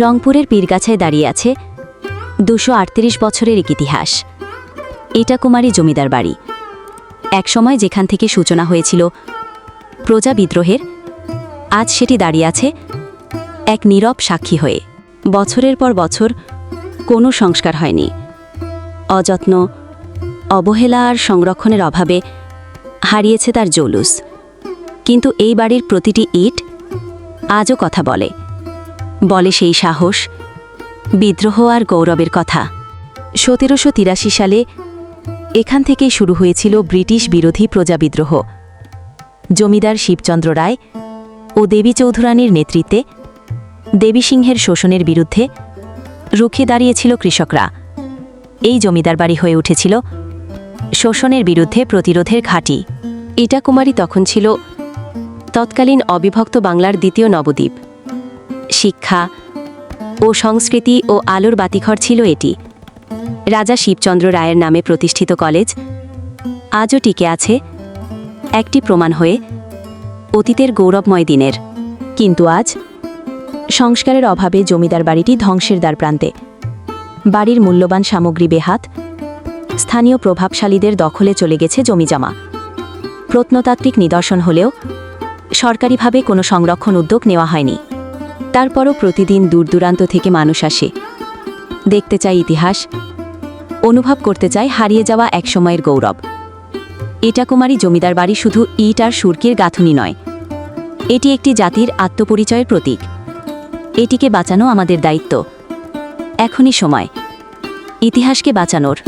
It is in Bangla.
রংপুরের পীরগাছায় দাঁড়িয়ে আছে দুশো বছরের এক ইতিহাস। এটা কুমারী জমিদার বাড়ি। একসময় যেখান থেকে সূচনা হয়েছিল প্রজা বিদ্রোহের, আজ সেটি দাঁড়িয়ে আছে এক নীরব সাক্ষী হয়ে। বছরের পর বছর কোনো সংস্কার হয়নি। অযত্ন, অবহেলা আর সংরক্ষণের অভাবে হারিয়েছে তার জৌলুস। কিন্তু এই বাড়ির প্রতিটি ইট আজও কথা বলে। বলে সেই সাহস, বিদ্রোহ আর গৌরবের কথা। সতেরোশো তিরাশি সালে এখান থেকেই শুরু হয়েছিল ব্রিটিশ বিরোধী প্রজা বিদ্রোহ। জমিদার শিবচন্দ্র রায় ও দেবী চৌধুরানীর নেতৃত্বে দেবী সিংহের শোষণের বিরুদ্ধে রুখে দাঁড়িয়েছিল কৃষকরা। এই জমিদার বাড়ি হয়ে উঠেছিল শোষণের বিরুদ্ধে প্রতিরোধের ঘাঁটি। ইটাকুমারী তখন ছিল তৎকালীন অবিভক্ত বাংলার দ্বিতীয় নবদ্বীপ। শিক্ষা ও সংস্কৃতি ও আলোর বাতিঘর ছিল এটি। রাজা শিবচন্দ্র রায়ের নামে প্রতিষ্ঠিত কলেজ আজও টিকে আছে, একটি প্রমাণ হয়ে অতীতের গৌরবময় দিনের। কিন্তু আজ সংস্কারের অভাবে জমিদার বাড়িটি ধ্বংসের দ্বার প্রান্তে। বাড়ির মূল্যবান সামগ্রী বেহাত, স্থানীয় প্রভাবশালীদের দখলে চলে গেছে জমিজমা প্রত্নতাত্ত্বিক নিদর্শন হলেও সরকারিভাবে কোনো সংরক্ষণ উদ্যোগ নেওয়া হয়নি। তারপরও প্রতিদিন দূর দূরান্ত থেকে মানুষ আসে। দেখতে চায় ইতিহাস, অনুভব করতে চায় হারিয়ে যাওয়া এক সময়ের গৌরব। এটা কুমারী জমিদার বাড়ি শুধু ইট আর সুরকির গাঁথুনি নয়, এটি একটি জাতির আত্মপরিচয়ের প্রতীক। এটিকে বাঁচানো আমাদের দায়িত্ব। এখনই সময়, ইতিহাসকে বাঁচানোর।